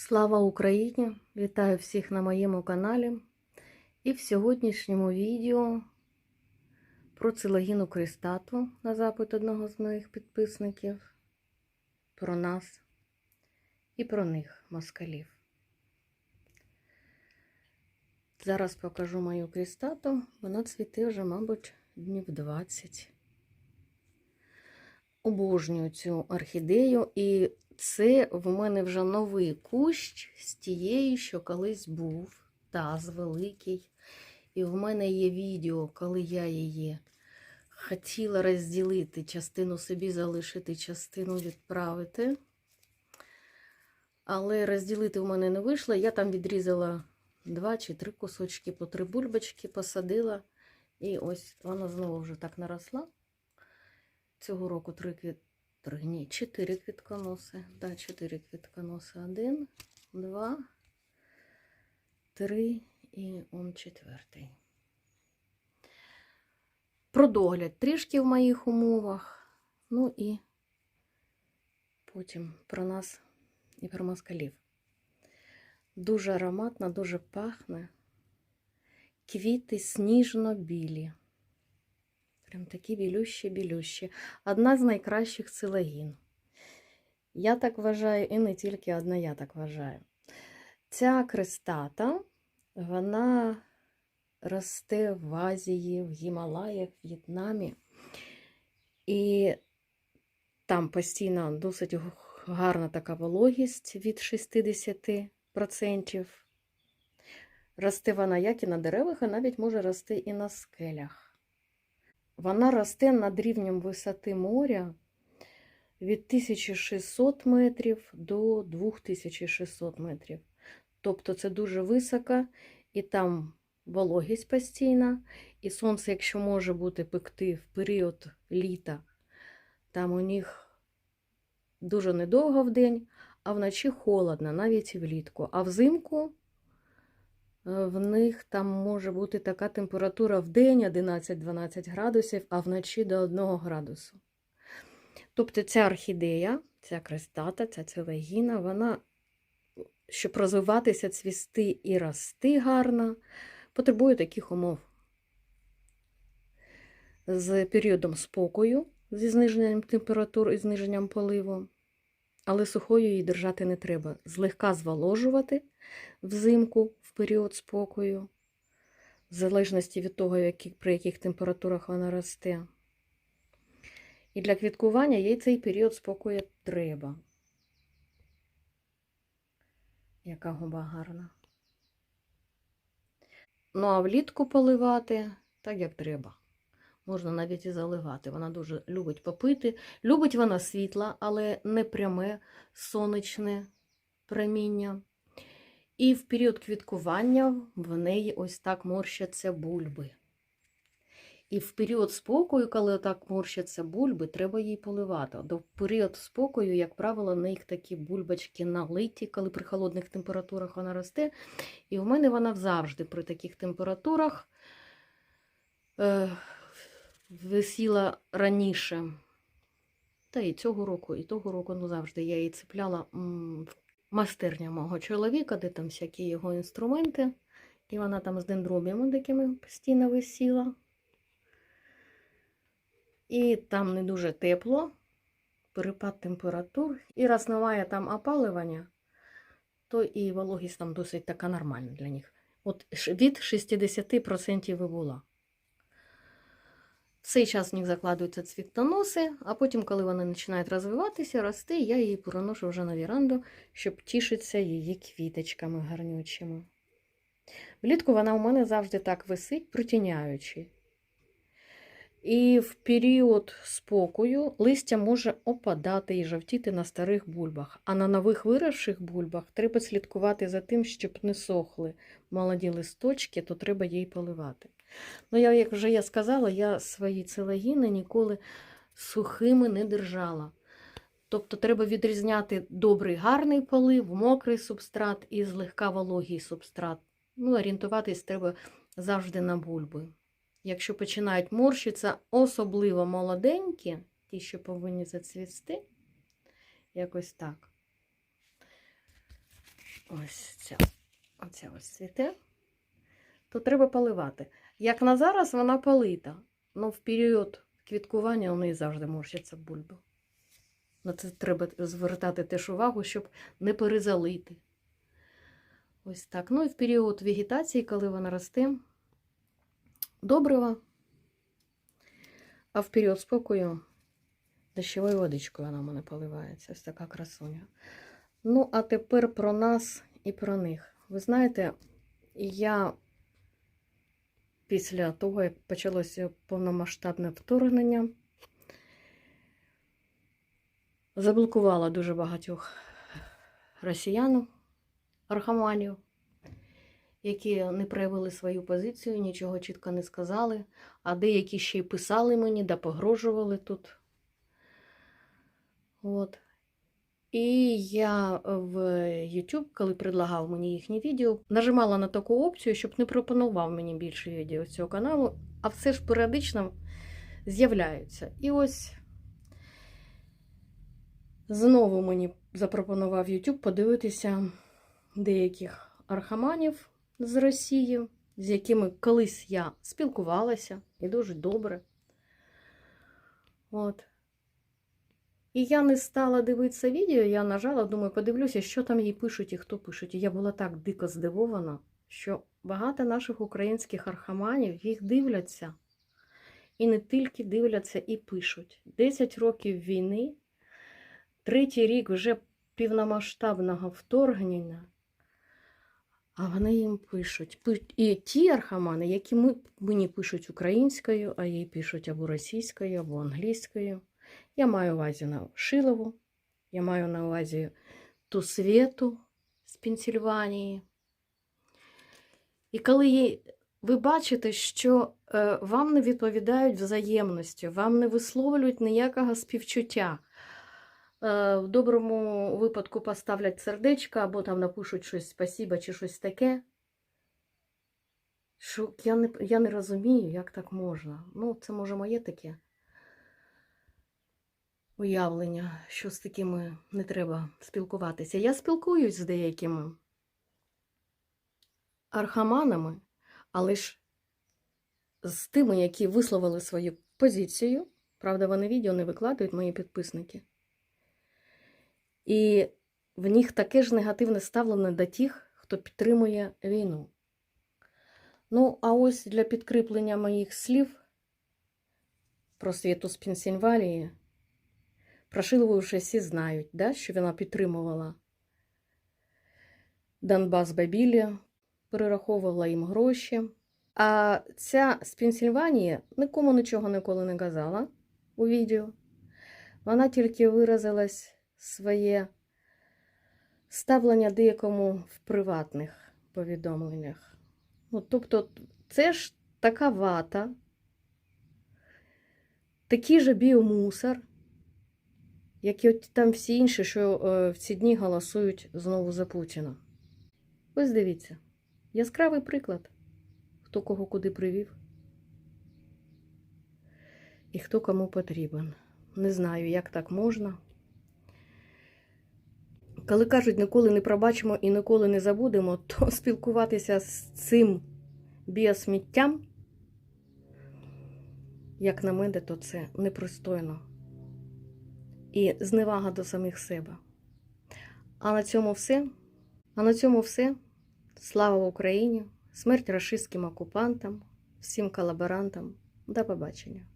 Слава Україні! Вітаю всіх на моєму каналі. І в сьогоднішньому відео про цилогіну крестату на запит одного з моїх підписників, про нас і про них, москалів. Зараз покажу мою крестату. Вона цвіте вже, мабуть, днів 20. Обожнюю цю орхідею, і це в мене вже новий кущ з тієї, що колись був, таз великий. І в мене є відео, коли я її хотіла розділити, частину собі залишити, частину відправити. Але розділити в мене не вийшло. Я там відрізала два чи три кусочки по три бульбочки, посадила. І ось вона знову вже так наросла. Цього року три ні, чотири квітконоси. Да, чотири квітконоси. Один, два, три і он четвертий. Про догляд трішки в моїх умовах. Ну і потім про нас і про москалів. Дуже ароматно, дуже пахне. Квіти сніжно-білі. Прям такі білющі-білющі. Одна з найкращих цилогін. Я так вважаю, і не тільки одна я так вважаю. Ця крестата, вона росте в Азії, в Гімалаях, в В'єтнамі. І там постійно досить гарна така вологість від 60%. Росте вона як і на деревах, а навіть може рости і на скелях. Вона росте над рівнем висоти моря від 1600 метрів до 2600 метрів. Тобто це дуже високо, і там вологість постійна, і сонце, якщо може бути пекти в період літа, там у них дуже недовго в день, а вночі холодно, навіть і влітку. А взимку в них там може бути така температура в день 11-12 градусів, а вночі до 1 градусу. Тобто ця орхідея, ця крестата, ця целегіна, вона, щоб розвиватися, цвісти і рости гарно, потребує таких умов. З періодом спокою, зі зниженням температур і зниженням поливу, але сухою її держати не треба. Злегка зволожувати взимку в період спокою, в залежності від того, при яких температурах вона росте. І для квіткування їй цей період спокою треба. Яка губа гарна. Ну, а влітку поливати так, як треба. Можна навіть і заливати. Вона дуже любить попити. Любить вона світла, але не пряме сонячне проміння. І в період квіткування в неї ось так морщаться бульби. І в період спокою, коли так морщаться бульби, треба їй поливати. До період спокою, як правило, в них такі бульбочки налиті, коли при холодних температурах вона росте. І в мене вона завжди при таких температурах е, висіла раніше. Та і цього року, і того року, ну завжди я її цепляла в майстерня мого чоловіка, де там всякі його інструменти. І вона там з дендробіями такими постійно висіла. І там не дуже тепло, перепад температур. І раз немає там опалювання, то і вологість там досить така нормальна для них. От від 60% вибула. В цей час в них закладуються цвіттоноси, а потім, коли вони починають розвиватися, рости, я її переношу вже на віранду, щоб тішитися її квіточками гарнючими. Влітку вона у мене завжди так висить, притіняючи. І в період спокою листя може опадати і жовтіти на старих бульбах, а на нових виросших бульбах треба слідкувати за тим, щоб не сохли молоді листочки, то треба їй поливати. Ну, я, як вже я сказала, я свої целогіни ніколи сухими не держала. Тобто треба відрізняти добрий гарний полив, мокрий субстрат і злегка вологий субстрат. Ну, орієнтуватись треба завжди на бульби. Якщо починають морщитися, особливо молоденькі, ті, що повинні зацвісти, якось так. ось ця, оця ось цвіте, то треба поливати. Як на зараз вона полита, але в період квіткування у неї завжди морщаться бульби. На це треба звертати теж увагу, щоб не перезалити. Ось так. Ну і в період вегетації, коли вона росте, добрива, а в період спокою дощовою водичкою вона в мене поливається. Ось така красуня. Ну, а тепер про нас і про них. Ви знаєте, я після того, як почалося повномасштабне вторгнення, заблокувала дуже багатьох росіян, архаманів, які не проявили свою позицію, нічого чітко не сказали, а деякі ще й писали мені да погрожували тут. От. І я в YouTube, коли предлагав мені їхні відео, нажимала на таку опцію, щоб не пропонував мені більше відео з цього каналу, а все ж періодично з'являються. І ось знову мені запропонував YouTube подивитися деяких архаманів з Росії, з якими колись я спілкувалася і дуже добре. От. І я не стала дивитися відео, я нажала, думаю, подивлюся, що там їй пишуть і хто пишуть. І я була так дико здивована, що багато наших українських архаманів їх дивляться. І не тільки дивляться і пишуть. 10 років війни, третій рік вже повномасштабного вторгнення, а вони їм пишуть. І ті архамани, які мені пишуть українською, а їй пишуть або російською, або англійською. Я маю увазі на Шилову, я маю на увазі ту Свету з Пенсільванії. І коли ви бачите, що е, вам не відповідають взаємністю, вам не висловлюють ніякого співчуття. Е, в доброму випадку поставлять сердечко або там напишуть щось спасіба чи щось таке. Що я не, я не розумію, як так можна. Ну, це може моє таке уявлення, що з такими не треба спілкуватися. Я спілкуюсь з деякими архаманами, але ж з тими, які висловили свою позицію. Правда, вони відео не викладають мої підписники. І в них таке ж негативне ставлення до тих, хто підтримує війну. Ну, а ось для підкріплення моїх слів про світу з Пенсільванії про Шилову вже всі знають, да, що вона підтримувала Донбас Бабілі, перераховувала їм гроші. А ця з Пенсільванії нікому нічого ніколи не казала у відео. Вона тільки виразилась своє ставлення деякому в приватних повідомленнях. Ну, тобто, це ж така вата, такий же біомусор, як і от там всі інші, що е, в ці дні голосують знову за Путіна. Ось дивіться, яскравий приклад, хто кого куди привів і хто кому потрібен. Не знаю, як так можна. Коли кажуть, ніколи не пробачимо і ніколи не забудемо, то спілкуватися з цим біосміттям, як на мене, то це непристойно і зневага до самих себе. А на цьому все. А на цьому все. Слава Україні! Смерть рашистським окупантам, всім колаборантам. До побачення!